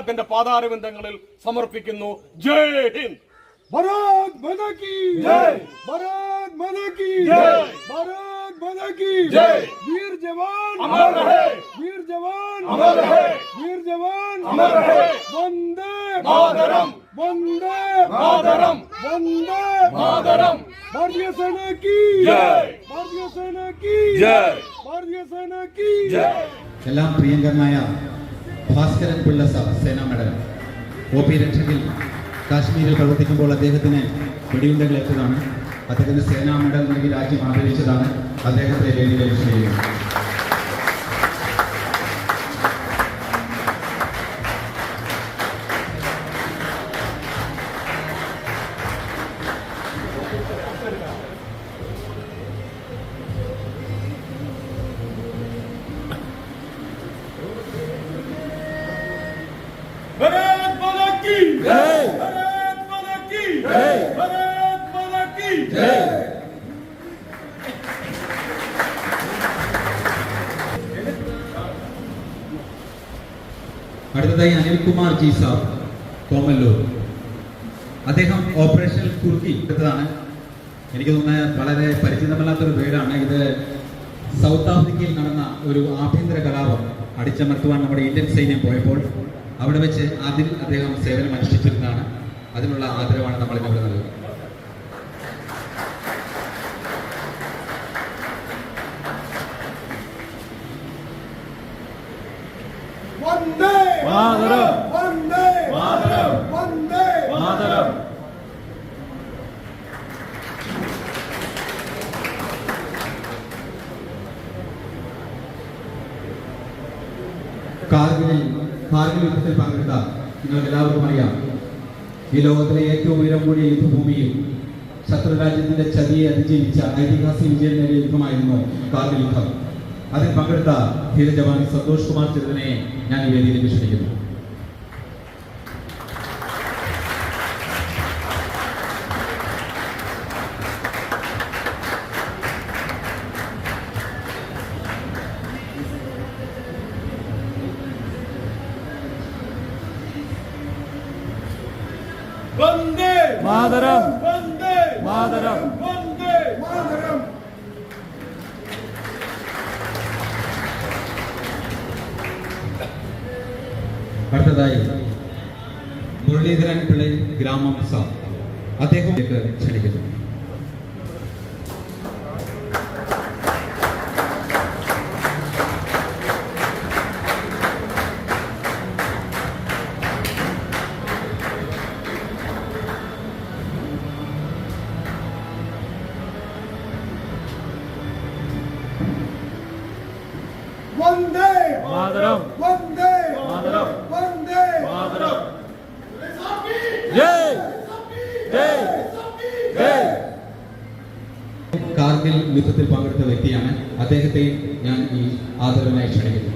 പുഷ്പങ്ങൾ അദ്ദേഹത്തിന്റെ പാതാരവിന്ദങ്ങളിൽ സമർപ്പിക്കുന്നു ജയ് ഹിന്ദ് भारत माता की जय। भारत माता की जय। भारत माता की जय। वीर जवान अमर रहे। वीर जवान अमर रहे। वीर जवान अमर रहे। वंदे मातरम। वंदे मातरम। वंदे मातरम। भारतीय सेना की जय। भारतीय सेना की जय। भारतीय सेना की ജയ് എല്ലാം പ്രിയങ്കരനായ ഭാസ്കരൻ പിള്ള സാർ സേനാ മെഡൽ ഒ പി രക്ഷകിൽ കാശ്മീരിൽ പ്രവർത്തിക്കുമ്പോൾ അദ്ദേഹത്തിന് വെടിയുണ്ടകളേറ്റതാണ് അദ്ദേഹത്തിന് സേനാ മെഡൽ നൽകി രാജ്യം ആദരിച്ചതാണ്. അദ്ദേഹത്തെ ക്ഷണിക്കുന്നു അടുത്തതായി അനിൽകുമാർ ജി സാർ കോമല്ലൂർ. അദ്ദേഹം ഓപ്പറേഷൻ കുർക്കി എടുത്തതാണ് എനിക്ക് തോന്നുന്നത് വളരെ പരിചിതമല്ലാത്തൊരു പേരാണ്. ഇത് സൗത്ത് ആഫ്രിക്കയിൽ നടന്ന ഒരു ആഭ്യന്തര കലാപം അടിച്ചമർത്തുവാൻ നമ്മുടെ ഇന്ത്യൻ സൈന്യം പോയപ്പോൾ അവിടെ വെച്ച് അതിൽ അദ്ദേഹം സേവനം അനുഷ്ഠിച്ചിരുന്നതാണ് അതിനുള്ള ആദരവാണ് നമ്മൾ ഇവിടെ നൽകുന്നത്. കാർഗിലിൽ കാർഗിൽ യുദ്ധത്തിൽ പങ്കെടുത്ത നിങ്ങൾക്ക് എല്ലാവർക്കും അറിയാം. ഈ ലോകത്തിലെ ഏറ്റവും ഉയരം കൂടിയ യുദ്ധഭൂമിയിൽ ശത്രു രാജ്യത്തിന്റെ ചതിയെ അതിജീവിച്ച ഐതിഹാസിക വിജയം നേടിയ യുദ്ധമായിരുന്നു കാർഗിൽ യുദ്ധം. അതിൽ പങ്കെടുത്ത ധീരജവാൻ സന്തോഷ് കുമാർ ചന്ദ്രനെ ഞാൻ ഈ വേദിയിലേക്ക് ക്ഷണിക്കുന്നു. மாதரம் மாதரம் അടുത്തതായി മുരളീധരൻ പിള്ളൈ ഗ്രാമം സാർ അദ്ദേഹം ക്ഷണിക്കുന്നു കാർഗിൽ യുദ്ധത്തിൽ പങ്കെടുത്ത വ്യക്തിയാണ്. അദ്ദേഹത്തെയും ഞാൻ ഈ ആദരവിനായി ക്ഷണിക്കുന്നു.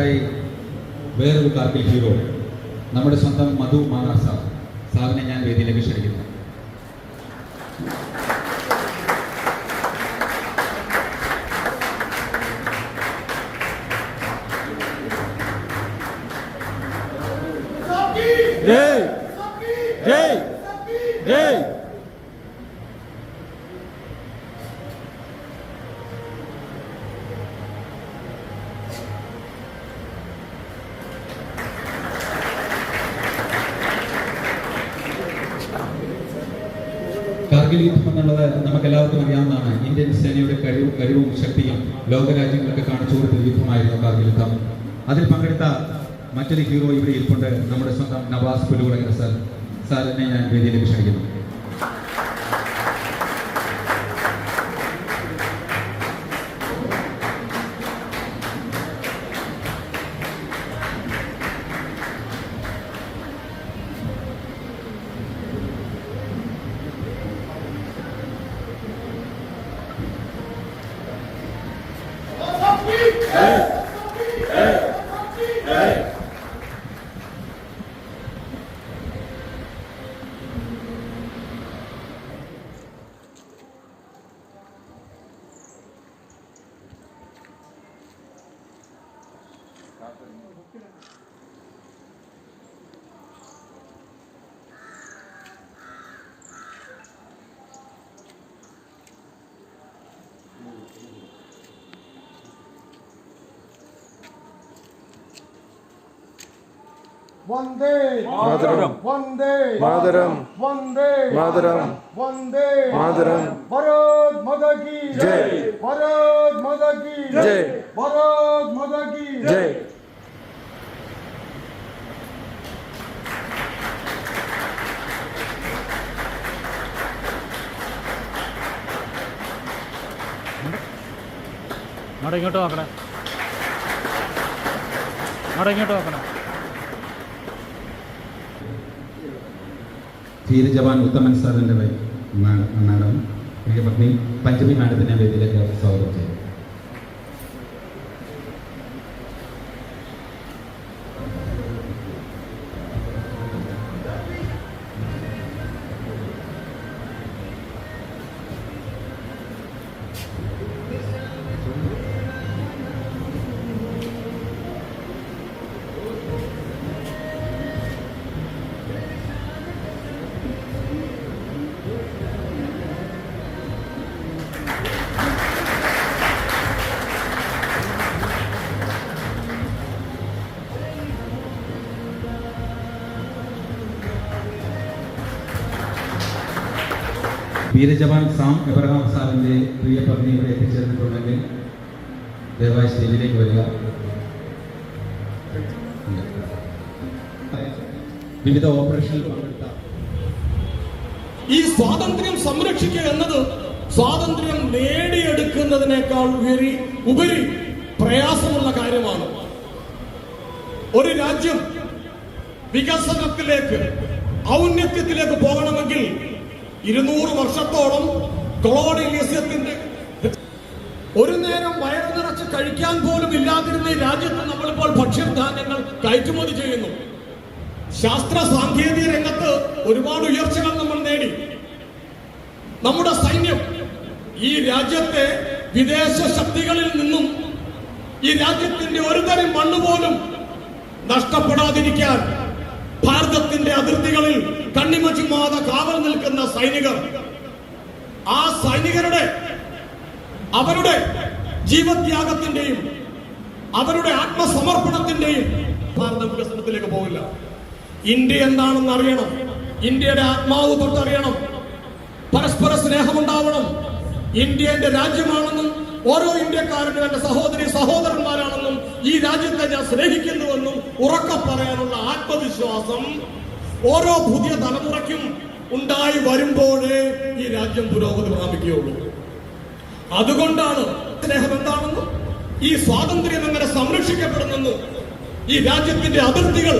അടുത്തതായി വേറൊരു കാർഗിൽ ഹീറോ നമ്മുടെ സ്വന്തം മധു മാനാർ സാർ. സാറിനെ ഞാൻ വേദിയിലേക്ക് ക്ഷണിക്കുന്നു ജയ് ജയ് ജയ് കാർഗിൽ യുദ്ധം എന്നുള്ളത് നമുക്ക് എല്ലാവർക്കും അറിയാവുന്നതാണ്. ഇന്ത്യൻ സേനയുടെ കഴിവും കഴിവും ശക്തിയും ലോകരാജ്യങ്ങൾക്ക് കാണിച്ചു കൊടുത്ത യുദ്ധമായിരുന്നു കാർഗിൽ യുദ്ധം അതിൽ പങ്കെടുത്ത മറ്റൊരു ഹീറോ ഇവിടെ ഇരിപ്പുണ്ട്. നമ്മുടെ സ്വന്തം നവാസ് പുലുകുളങ്ങര സാർ. സാറിനെ ഞാൻ വേദിയിലേക്ക് ക്ഷണിക്കുന്നു. வந்தே மாதரம் வந்தே மாதரம் வந்தே மாதரம் வந்தே மாதரம் பரத் மதகி ஜெய் பரத் மதகி ஜெய் பரத் மதகி ஜெய் ഇങ്ങോട്ട് നോക്കണേ. അവിടെ ഇങ്ങോട്ട് നോക്കണേ. ധീര ജവാൻ ഉത്തമൻ സാറിന്റെ വൈ മാഡം. എനിക്ക് പത്നി പഞ്ചമി മാഡത്തിനെ വേദിയിലേക്ക് സ്വാഗതം ചെയ്യും വീരജവാൻ സാം എബ്രഹാം സാറിന്റെ പ്രിയ പത്നി ഇവിടെ എത്തിച്ചേർന്നിട്ടുണ്ടെങ്കിൽ ദയവായി സ്റ്റേജിലേക്ക് വരിക. വിവിധ ഓപ്പറേഷനിൽ പങ്കെടുത്ത ഈ സ്വാതന്ത്ര്യം സംരക്ഷിക്കുക എന്നത് സ്വാതന്ത്ര്യം നേടിയെടുക്കുന്നതിനേക്കാൾ ഉപരി ഉപരി പ്രയാസമുള്ള കാര്യമാണ്. ഒരു രാജ്യം വികസനത്തിലേക്ക് ഔന്നത്യത്തിലേക്ക് പോകണമെങ്കിൽ ഇരുന്നൂറ് വർഷത്തോളം കൊളോണിയലിസത്തിന്റെ ഒരു നേരം വയറു നിറച്ച് കഴിക്കാൻ പോലും ഇല്ലാതിരുന്ന രാജ്യത്ത് നമ്മളിപ്പോൾ ഭക്ഷ്യധാന്യങ്ങൾ കയറ്റുമതി ചെയ്യുന്നു. ശാസ്ത്ര സാങ്കേതിക രംഗത്ത് ഒരുപാട് ഉയർച്ചകൾ നമ്മൾ നേടി. നമ്മുടെ സൈന്യം ഈ രാജ്യത്തെ വിദേശ ശക്തികളിൽ നിന്നും ഈ രാജ്യത്തിന്റെ ഒരു തരം മണ്ണ് പോലും നഷ്ടപ്പെടാതിരിക്കാൻ ഭാരതത്തിന്റെ അതിർത്തികളിൽ കണ്ണിമച്ചുമാത കാവൽ നിൽക്കുന്ന സൈനികർ ആ സൈനികരുടെ അവരുടെ ജീവത്യാഗത്തിന്റെയും അവരുടെ ആത്മസമർപ്പണത്തിന്റെയും ഭാരത വികസനത്തിലേക്ക് പോകില്ല ഇന്ത്യ എന്താണെന്ന് അറിയണം. ഇന്ത്യയുടെ ആത്മാവ് തൊട്ടറിയണം. പരസ്പര സ്നേഹമുണ്ടാവണം. ഇന്ത്യ എന്റെ രാജ്യമാണെന്നും ഓരോ ഇന്ത്യക്കാരനും എന്റെ സഹോദരി സഹോദരന്മാരാണെന്നും ഈ രാജ്യത്തെ ഞാൻ സ്നേഹിക്കുന്നുവെന്നും ഉറക്കെ പറയാനുള്ള ആത്മവിശ്വാസം ഓരോ പുതിയ തലമുറയ്ക്കും ഉണ്ടായി വരുമ്പോഴേ ഈ രാജ്യം പുരോഗതി പ്രാപിക്കുകയുള്ളൂ. അതുകൊണ്ടാണ് സ്നേഹം എന്താണെന്നും ഈ സ്വാതന്ത്ര്യം എങ്ങനെ സംരക്ഷിക്കപ്പെടുന്നെന്നും ഈ രാജ്യത്തിന്റെ അതിർത്തികൾ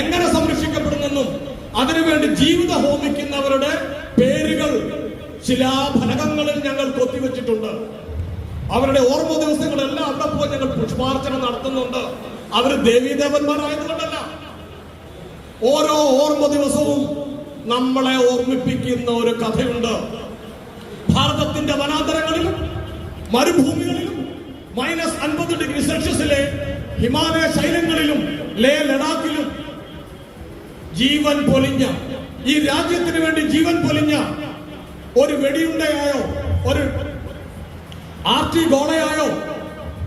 എങ്ങനെ സംരക്ഷിക്കപ്പെടുന്നെന്നും അതിനുവേണ്ടി ജീവിത ഹോമിക്കുന്നവരുടെ പേരുകൾ ശിലാഫലകങ്ങളിൽ ഞങ്ങൾ കൊത്തിവെച്ചിട്ടുണ്ട്. അവരുടെ ഓർമ്മ ദിവസങ്ങളെല്ലാം അവിടെ പോയി ഞങ്ങൾ പുഷ്പാർച്ചന നടത്തുന്നുണ്ട്. അവർ ദേവീദേവന്മാരായതുകൊണ്ടല്ല ഓരോ ഓർമ്മ ദിവസവും നമ്മളെ ഓർമ്മിപ്പിക്കുന്ന ഒരു കഥയുണ്ട്. ഭാരതത്തിന്റെ വനാന്തരങ്ങളിലും മരുഭൂമികളിലും മൈനസ് അൻപത് ഡിഗ്രി സെൽഷ്യസിലെ ഹിമാലയ ശൈലങ്ങളിലും ലേ ലഡാക്കിലും ജീവൻ പൊലിഞ്ഞ ഈ രാജ്യത്തിന് വേണ്ടി ജീവൻ പൊലിഞ്ഞ ഒരു വെടിയുണ്ടയായോ ഒരു ആർട്ടി ഗോളയായോ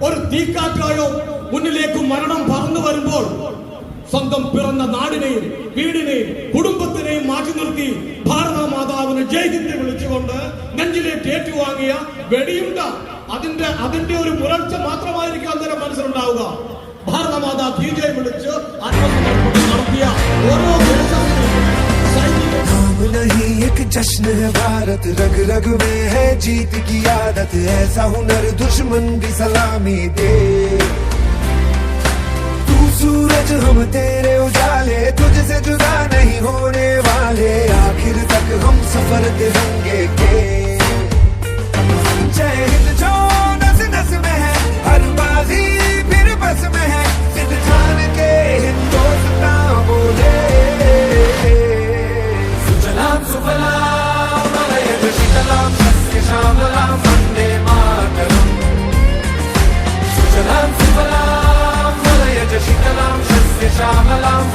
ഒരു തീക്കാറ്റായോ മുന്നിലേക്ക് മരണം പറന്നു വരുമ്പോൾ സ്വന്തം പിറന്ന നാടിനെയും വീടിനെയും കുടുംബത്തിനെയും മാറ്റി നിർത്തി ഭാരത മാതാവിന് ജയ്ഹിന്ദ് വിളിച്ചുകൊണ്ട് നെഞ്ചിലേക്ക് ഏറ്റുവാങ്ങിയ വെടിയുണ്ട അതിന്റെ അതിന്റെ ഒരു പുലർച്ച മാത്രമായിരിക്കും അന്നേരം മനസ്സിലുണ്ടാവുക ഭാരത മാതാ ധീജയ് വിളിച്ച് ആത്മസമർപ്പണം നടത്തിയ ഓരോ ദേശത്തിനും സൈനിക नाम नहीं एक जश्न है भारत रग रग में है जीत की आदत ऐसा हुनर दुश्मन भी सलामी दे तू सूरज हम तेरे उजाले तुझसे जुदा नहीं होने वाले। आखिर तक हम सफ़र तिरंगे Shyamalan